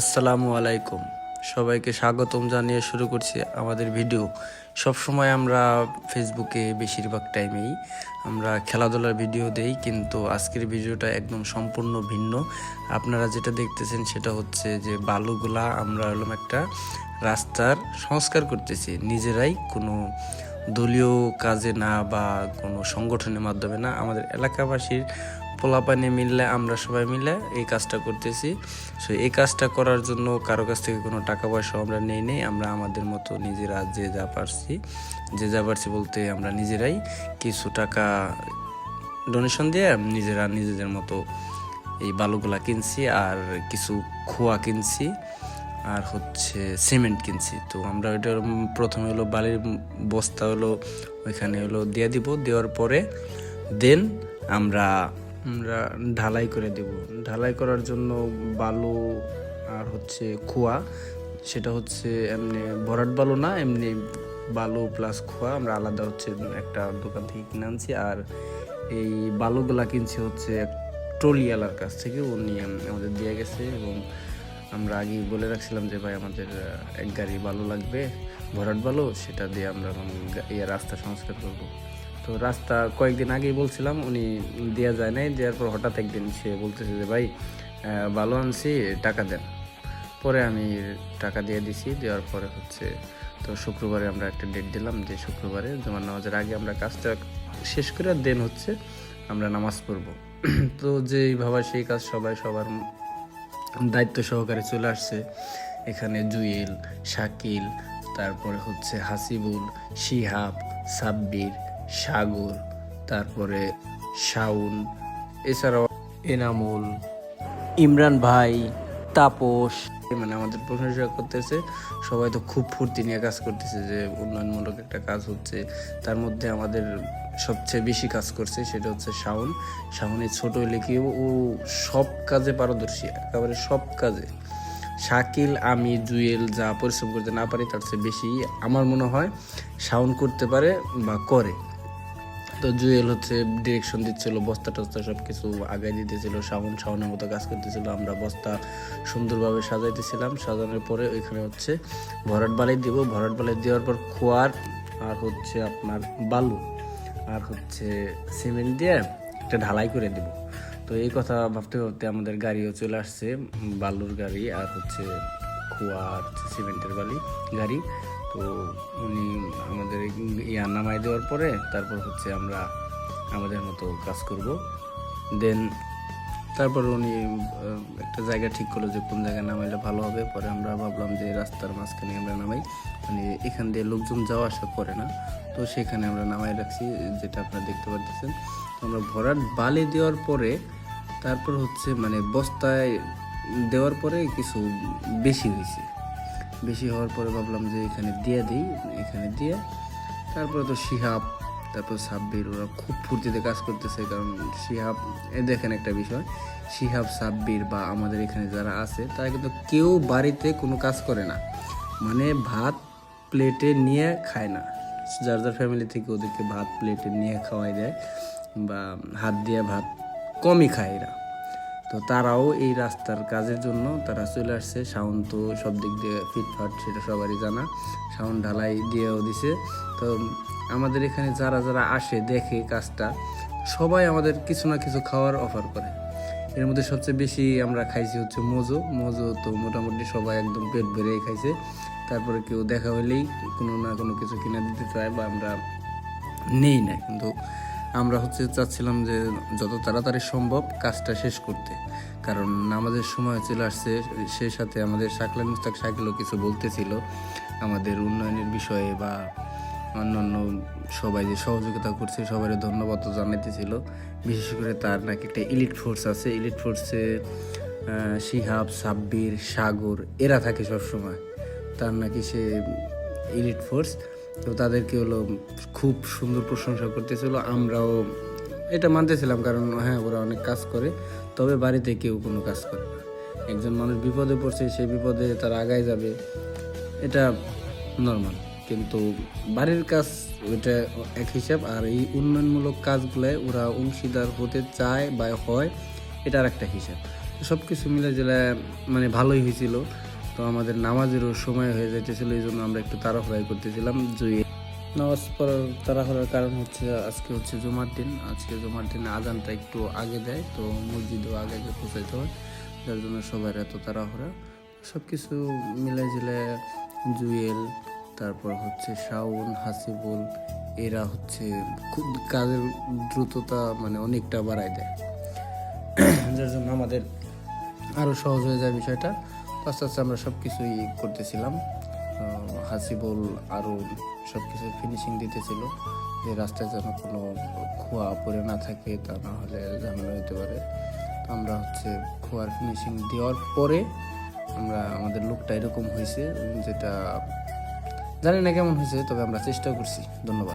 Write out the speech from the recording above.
আসসালামু আলাইকুম। সবাইকে স্বাগতম জানিয়ে শুরু করছি আমাদের ভিডিও। সব সময় আমরা ফেসবুকে বেশিরভাগ টাইমেই আমরা খেলাধুলার ভিডিও দেই, কিন্তু আজকের ভিডিওটা একদম সম্পূর্ণ ভিন্ন। আপনারা যেটা দেখতেছেন সেটা হচ্ছে যে বালুগুলা আমরা হলাম একটা রাস্তার সংস্কার করতেছি। নিজেরাই কোনো দলীয় কাজে না বা কোনো সংগঠনের মাধ্যমে না, আমাদের এলাকাবাসীর পোলাপানি মিললে আমরা সবাই মিলে এই কাজটা করতেছি। সো এই কাজটা করার জন্য কারও কাছ থেকে কোনো টাকা পয়সা আমরা নেই নেই, আমরা আমাদের মতো নিজেরা যে যা পারছি, যে যা পারছি বলতে আমরা নিজেরাই কিছু টাকা ডোনেশন দিয়ে নিজেরা নিজেদের মতো এই বালুগুলা কিনছি আর কিছু খোয়া কিনছি আর হচ্ছে সিমেন্ট কিনছি। তো আমরা ওইটা প্রথমে হলো বালির বস্তা হলো, ওইখানে হলো দিয়ে দিব। দেওয়ার পরে দেন আমরা আমরা ঢালাই করে দেব। ঢালাই করার জন্য বালু আর হচ্ছে খোয়া, সেটা হচ্ছে এমনি ভরাট বালু না, এমনি বালু প্লাস খোয়া আমরা আলাদা হচ্ছে একটা দোকান থেকে কিনে আনছি। আর এই বালুগুলা কিনছি হচ্ছে ট্রলিওয়ালার কাছ থেকে, উনি আমাদের দিয়ে গেছে এবং আমরা আগেই বলে রাখছিলাম যে, ভাই, আমাদের এক গাড়ি বালু লাগবে, ভরাট বালু, সেটা দিয়ে আমরা গা- ইয়ে রাস্তা সংস্কার করব। তো রাস্তা কয়েকদিন আগেই বলছিলাম, উনি দেওয়া যায় নাই দেওয়ার পর হঠাৎ একদিন সে বলতেছে যে, ভাই বালু আনছি, টাকা দেন। পরে আমি টাকা দিয়ে দিছি, দেওয়ার পরে হচ্ছে তো শুক্রবারে আমরা একটা ডেট দিলাম যে শুক্রবারে জমা নামাজের আগে আমরা কাজটা শেষ করে দেন হচ্ছে আমরা নামাজ পড়ব। তো যেই ভাবা সেই কাজ সবাই সবার দায়িত্ব সহকারে চলে আসছে। এখানে জুয়েল, শাকিল, তারপরে হচ্ছে হাসিবুল, শিহাব, সাব্বির সাগর, তারপরে শাউন এছাড়াও এনামুল, ইমরান ভাই, তাপস মানে আমাদের প্রশংসা করতেছে। সবাই তো খুব ফুর্তি নিয়ে কাজ করতেছে যে উন্নয়নমূলক একটা কাজ হচ্ছে। তার মধ্যে আমাদের সবচেয়ে বেশি কাজ করছে সেটা হচ্ছে শাওন। শাওনের ছোট হলে কি ও সব কাজে পারদর্শী, একেবারে সব কাজে। শাকিল আমি জুয়েল যা পরিশ্রম করতে না পারি তার চেয়ে বেশি আমার মনে হয় শাওন করতে পারে বা করে। তো জুয়েল হচ্ছে ডিরেকশন দিচ্ছিল, বস্তা টস্তা সব কিছু আগায় দিতেছিল, শাওন শাওনের মতো কাজ করতেছিল, আমরা বস্তা সুন্দরভাবে সাজাইতেছিলাম, সাজানোর পরে ওইখানে হচ্ছে ভরাট বালাই দিব, ভরাট বালাই দেওয়ার পর খোয়ার আর হচ্ছে আপনার বালু আর হচ্ছে সিমেন্ট দিয়ে একটা ঢালাই করে দিব। তো এই কথা ভাবতে ভাবতে আমাদের গাড়িও চলে আসছে, বালুর গাড়ি আর হচ্ছে খোয়া আর সিমেন্টের বালি গাড়ি। তো উনি আমাদের ইয়া নামাই দেওয়ার পরে তারপর হচ্ছে আমরা আমাদের মতো কাজ করব। দেন তারপর উনি একটা জায়গা ঠিক করল যে কোন জায়গায় নামাইলে ভালো হবে। পরে আমরা ভাবলাম যে রাস্তার মাঝখানে আমরা নামাই। মানে এখান দিয়ে লোকজন যাওয়া আসা করে না। তো সেখানে আমরা নামাই রাখছি, যেটা আপনারা দেখতে পাচ্ছেন তো আমরা ভরাট বালি দেওয়ার পরে, তারপর হচ্ছে মানে বস্তায় দেওয়ার পরে কিছু বেশি হয়েছে। বেশি হওয়ার পরে ভাবলাম যে এখানে দিয়ে দিই, এখানে দিয়ে। তারপরে তো শিহাব, তারপর সাব্বির, ওরা খুব ফুর্তিতে কাজ করতেছে, কারণ শিহাব দেখেন একটা বিষয়, শিহাব, সাব্বির বা আমাদের এখানে যারা আছে, তারা কিন্তু কেউ বাড়িতে কোনো কাজ করে না। মানে ভাত প্লেটে নিয়ে খায় না। যার যার ফ্যামিলি থেকে ওদেরকে ভাত প্লেটে নিয়ে খাওয়াই দেয় বা হাত দিয়ে ভাত কমই খায় এরা। তো তারাও এই রাস্তার কাজের জন্য তারা চলে আসছে। সাউন্ড তো সব দিক দিয়ে ফিটফাট, সেটা সবারই জানা। সাউন্ড ঢালাই দিয়েও দিছে। তো আমাদের এখানে যারা যারা আসে, দেখে কাজটা, সবাই আমাদের কিছু না কিছু খাওয়ার অফার করে। এর মধ্যে সবচেয়ে বেশি আমরা খাইছি হচ্ছে মোজো। মোজো তো মোটামুটি সবাই একদম পেট ভরেই খাইছে। তারপরে কেউ দেখা হলেই কোনো না কোনো কিছু কিনে দিতে চায় বা আমরা নেই না। কিন্তু আমরা হচ্ছে চাচ্ছিলাম যে যত তাড়াতাড়ি সম্ভব কাজটা শেষ করতে। কারণ নামাজের সময় চলে আসছে, সেই সাথে আমাদের শাকলান মুস্তাক শাকিলও কিছু বলতেছিল আমাদের উন্নয়নের বিষয়ে বা অন্যান্য সবাই যে সহযোগিতা করছে সবাই ধন্যবাদ জানাইতেছিল। বিশেষ করে তার নাকি একটা ইলিট ফোর্স আছে ইলিট ফোর্সে শিহাব, সাব্বির, সাগর, এরা থাকে সবসময়। তার নাকি সে ইলিট ফোর্স তো তাদেরকে হলো খুব সুন্দর প্রশংসা করতেছিল। আমরাও এটা মানতেছিলাম কারণ হ্যাঁ ওরা অনেক কাজ করে, তবে বাড়িতে কেউ কোনো কাজ করে না। একজন মানুষ বিপদে পড়ছে সেই বিপদে তার আগায় যাবে, এটা নর্মাল কিন্তু বাড়ির কাজ ওইটা এক হিসাব, আর এই উন্নয়নমূলক কাজগুলায় ওরা অংশীদার হতে চায় বা হয়, এটা আর একটা হিসাব। সব কিছু মিলে জেলে মানে ভালোই হয়েছিল। তো আমাদের নামাজেরও সময় হয়ে যাইতেছিল, এই জন্য আমরা একটু তাড়াহুড়াই করতেছিলাম। জুয়ে নামাজ পড়ার তাড়াহুড়ার কারণ হচ্ছে, আজকে হচ্ছে জুমার দিন। আজকে জুমার দিনে আজানটা একটু আগে দেয়, তো মসজিদও আগে আগে পৌঁছাইতে হয়। যার জন্য সবার এত তাড়াহুড়া। সব কিছু মিলে ঝিলে জুয়েল, তারপর হচ্ছে শাওন, হাসিবুল, এরা হচ্ছে খুব কাজের দ্রুততা মানে অনেকটা বাড়ায় দেয়। যার জন্য আমাদের আরও সহজ হয়ে যায় বিষয়টা। আস্তে আস্তে আমরা সব কিছুই করতেছিলাম হাসিবুল আরও সব কিছু ফিনিশিং দিতেছিল যে রাস্তায় যেন কোনো খোয়া পড়ে না থাকে, তা না হলে ঝামেলা হতে পারে। তো আমরা হচ্ছে খোয়ার ফিনিশিং দেওয়ার পরে আমরা, আমাদের লুকটা এরকম হয়েছে, যেটা জানি না কেমন হয়েছে, তবে আমরা চেষ্টা করছি। ধন্যবাদ।